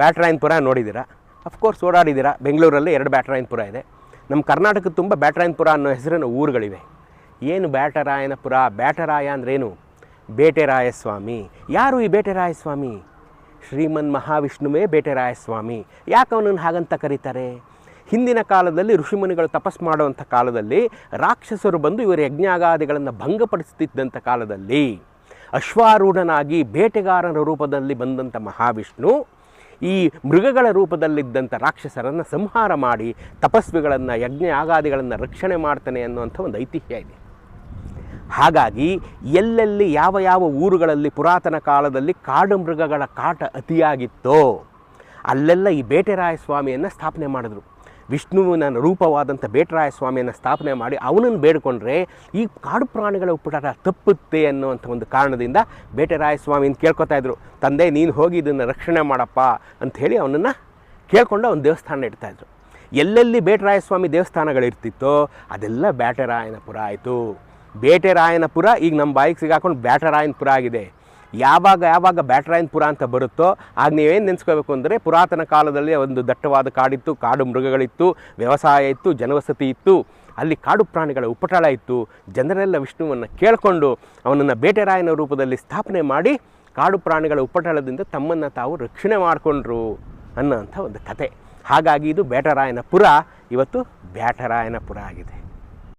ಬ್ಯಾಟ್ರಾಯನ್ಪುರ ನೋಡಿದ್ದೀರಾ? ಅಫ್ಕೋರ್ಸ್ ಓಡಾಡಿದ್ದೀರಾ. ಬೆಂಗಳೂರಲ್ಲಿ ಎರಡು ಬ್ಯಾಟ್ರಾಯನ್ಪುರ ಇದೆ. ನಮ್ಮ ಕರ್ನಾಟಕದ ತುಂಬ ಬ್ಯಾಟ್ರಾಯನ್ಪುರ ಅನ್ನೋ ಹೆಸರಿನ ಊರುಗಳಿವೆ. ಏನು ಬ್ಯಾಟರಾಯನಪುರ? ಬ್ಯಾಟರಾಯ ಅಂದ್ರೇನು ಬೇಟೆರಾಯ ಸ್ವಾಮಿ ಯಾರು ಈ ಬೇಟೆರಾಯ ಸ್ವಾಮಿ ಶ್ರೀಮನ್ ಮಹಾವಿಷ್ಣುವೇ ಬೇಟೆರಾಯ ಸ್ವಾಮಿ ಯಾಕೆ ಅವನನ್ನು ಹಾಗಂತ ಕರೀತಾರೆ? ಹಿಂದಿನ ಕಾಲದಲ್ಲಿ ಋಷಿಮುನಿಗಳು ತಪಸ್ ಮಾಡುವಂಥ ಕಾಲದಲ್ಲಿ ರಾಕ್ಷಸರು ಬಂದು ಇವರ ಯಜ್ಞಾಗಾದಿಗಳನ್ನು ಭಂಗಪಡಿಸುತ್ತಿದ್ದಂಥ ಕಾಲದಲ್ಲಿ ಅಶ್ವಾರೂಢನಾಗಿ ಬೇಟೆಗಾರನ ರೂಪದಲ್ಲಿ ಬಂದಂಥ ಮಹಾವಿಷ್ಣು ಈ ಮೃಗಗಳ ರೂಪದಲ್ಲಿದ್ದಂಥ ರಾಕ್ಷಸರನ್ನು ಸಂಹಾರ ಮಾಡಿ ತಪಸ್ವಿಗಳನ್ನು, ಯಜ್ಞ ಯಾಗಾದಿಗಳನ್ನು ರಕ್ಷಣೆ ಮಾಡ್ತಾನೆ ಅನ್ನುವಂಥ ಒಂದು ಐತಿಹ್ಯ ಇದೆ. ಹಾಗಾಗಿ ಎಲ್ಲೆಲ್ಲಿ ಯಾವ ಯಾವ ಊರುಗಳಲ್ಲಿ ಪುರಾತನ ಕಾಲದಲ್ಲಿ ಕಾಡು ಮೃಗಗಳ ಕಾಟ ಅತಿಯಾಗಿತ್ತೋ, ಅಲ್ಲೆಲ್ಲ ಈ ಬೇಟೆರಾಯ ಸ್ವಾಮಿಯನ್ನು ಸ್ಥಾಪನೆ ಮಾಡಿದ್ರು. ವಿಷ್ಣುವಿನ ರೂಪವಾದಂಥ ಬೇಟರಾಯ ಸ್ವಾಮಿಯನ್ನು ಸ್ಥಾಪನೆ ಮಾಡಿ ಅವನನ್ನು ಬೇಡಿಕೊಂಡ್ರೆ ಈ ಕಾಡು ಪ್ರಾಣಿಗಳ ಉಪಟಾಟ ತಪ್ಪುತ್ತೆ ಅನ್ನುವಂಥ ಒಂದು ಕಾರಣದಿಂದ ಬೇಟೆರಾಯ ಸ್ವಾಮಿಯನ್ನು ಕೇಳ್ಕೊತಾ ಇದ್ರು. ತಂದೆ, ನೀನು ಹೋಗಿ ಇದನ್ನು ರಕ್ಷಣೆ ಮಾಡಪ್ಪ ಅಂಥೇಳಿ ಅವನನ್ನು ಕೇಳ್ಕೊಂಡು ಅವನ ದೇವಸ್ಥಾನ ಇಡ್ತಾಯಿದ್ರು ಎಲ್ಲೆಲ್ಲಿ ಬೇಟರಾಯಸ್ವಾಮಿ ದೇವಸ್ಥಾನಗಳಿರ್ತಿತ್ತೋ ಅದೆಲ್ಲ ಬ್ಯಾಟರಾಯನಪುರ ಆಯಿತು. ಬೇಟೆರಾಯನಪುರ ಈಗ ನಮ್ಮ ಬಾಯಿಗೆ ಸಿಗಾಕೊಂಡು ಬ್ಯಾಟರಾಯನಪುರ ಆಗಿದೆ. ಯಾವಾಗ ಯಾವಾಗ ಬ್ಯಾಟರಾಯನಪುರ ಅಂತ ಬರುತ್ತೋ ಆಗ ನೀವೇನು ನೆನೆಸ್ಕೋಬೇಕು ಅಂದರೆ ಪುರಾತನ ಕಾಲದಲ್ಲಿ ಒಂದು ದಟ್ಟವಾದ ಕಾಡಿತ್ತು, ಕಾಡು ಮೃಗಗಳಿತ್ತು, ವ್ಯವಸಾಯ ಇತ್ತು, ಜನವಸತಿ ಇತ್ತು. ಅಲ್ಲಿ ಕಾಡು ಪ್ರಾಣಿಗಳ ಉಪಟಳ ಇತ್ತು. ಜನರೆಲ್ಲ ವಿಷ್ಣುವನ್ನು ಕೇಳಿಕೊಂಡು ಅವನನ್ನು ಬೇಟೆರಾಯನ ರೂಪದಲ್ಲಿ ಸ್ಥಾಪನೆ ಮಾಡಿ ಕಾಡು ಪ್ರಾಣಿಗಳ ಉಪಟಳದಿಂದ ತಮ್ಮನ್ನು ತಾವು ರಕ್ಷಣೆ ಮಾಡಿಕೊಂಡ್ರು ಅನ್ನೋಂಥ ಒಂದು ಕತೆ. ಹಾಗಾಗಿ ಇದು ಬ್ಯಾಟರಾಯನಪುರ. ಇವತ್ತು ಬ್ಯಾಟರಾಯನಪುರ ಆಗಿದೆ.